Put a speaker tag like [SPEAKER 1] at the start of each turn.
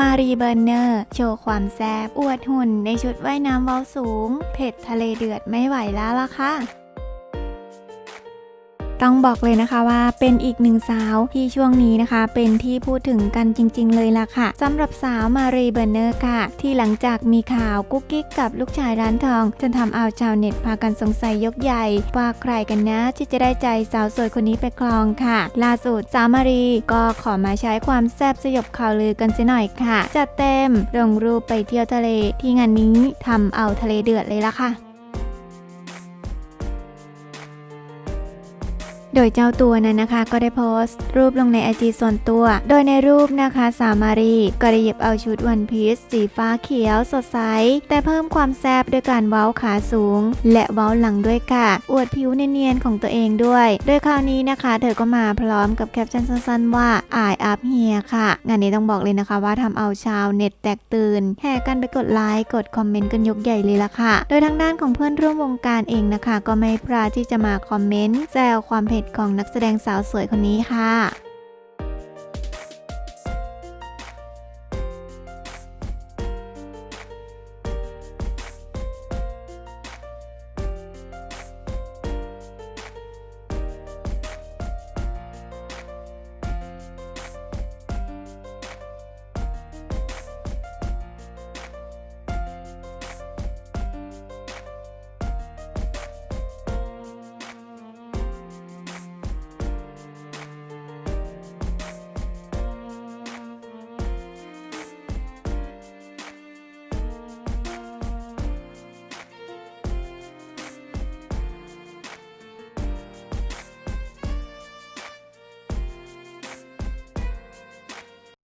[SPEAKER 1] มารีเบอร์เนอร์โชว์ความแซ่บอวดหุ่นในชุดว่ายน้ำเว้าสูง เผ็ดทะเลเดือดไม่ไหวแล้วล่ะค่ะ ต้องบอกเลยนะคะว่าเป็นอีกหนึ่งสาวที่ช่วงนี้นะคะ เป็นที่พูดถึงกันจริง ๆ เลยล่ะค่ะสำหรับสาวมารีเบอร์เนอร์ค่ะ ที่หลังจากมีข่าวกุ๊กกิ๊กกับลูกชายร้านทอง จนทำเอาชาวเน็ตพากันสงสัยยกใหญ่ ว่าใครกันนะที่จะได้ใจสาวสวยคนนี้ไปครองค่ะ ล่าสุดสาวมารีก็ขอมาใช้ความแซบสยบข่าวลือกันเสียหน่อยค่ะจัดเต็มลงรูปไปเที่ยวทะเล ที่งานนี้ทำเอาทะเลเดือดเลยล่ะค่ะ โดยเจ้าตัวนั้นนะคะก็ได้โพสต์ รูปลงในไอจีส่วนตัว โดยในรูปนะคะสามารีก็ได้หยิบเอาชุดวันพีซสีฟ้าเขียวสดใส แต่เพิ่มความแซบด้วยการเว้าขาสูง และเว้าหลังด้วยค่ะ อวดผิวเนียนๆของตัวเองด้วย โดยคราวนี้นะคะ เธอก็มาพร้อมกับแคปชั่นสั้นๆว่าอายอัพเฮียค่ะ งานนี้ต้องบอกเลยนะคะว่าทำเอาชาวเน็ตแตกตื่นแห่กันไปกดไลค์กดคอมเมนต์กันยกใหญ่เลยล่ะค่ะ โดยทางด้านของเพื่อนร่วมวงการเองนะคะ ก็ไม่พลาดที่จะมาคอมเมนต์แซวความเผ็ดของนักแสดงสาวสวยคนนี้ค่ะ